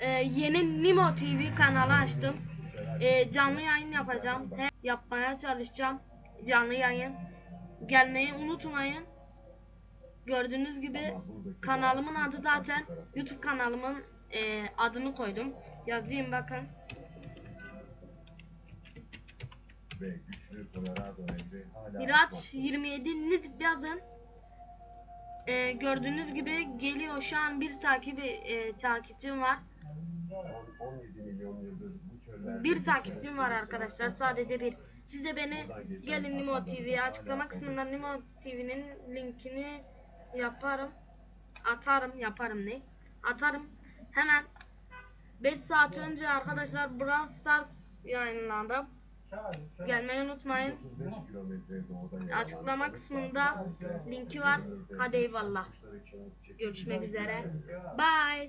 e, yeni Nimo TV kanalı açtım. E, canlı yayın yapacağım. Hem yapmaya çalışacağım. Canlı yayın. Gelmeyi unutmayın. Gördüğünüz gibi kanalımın adı zaten YouTube kanalımın e, adını koydum. Yazayım bakın. Miraç 27 nitip yazın. E, gördüğünüz gibi geliyor şu an bir takibi e, takipçim var. On- 17 milyon yıldır bu çöllerde Bir takipçim var arkadaşlar sadece bir. Siz de beni gelin Nimo TV'ye açıklama kısmından Nimo TV'nin linkini yaparım. Atarım yaparım ne? Atarım. Hemen 5 saat önce arkadaşlar Brawl Stars yayınlandı. Gelmeyi unutmayın. 35 kilometre doğuda yer alan Açıklama kısmında linki var. Hadi eyvallah. Görüşmek üzere. Bye.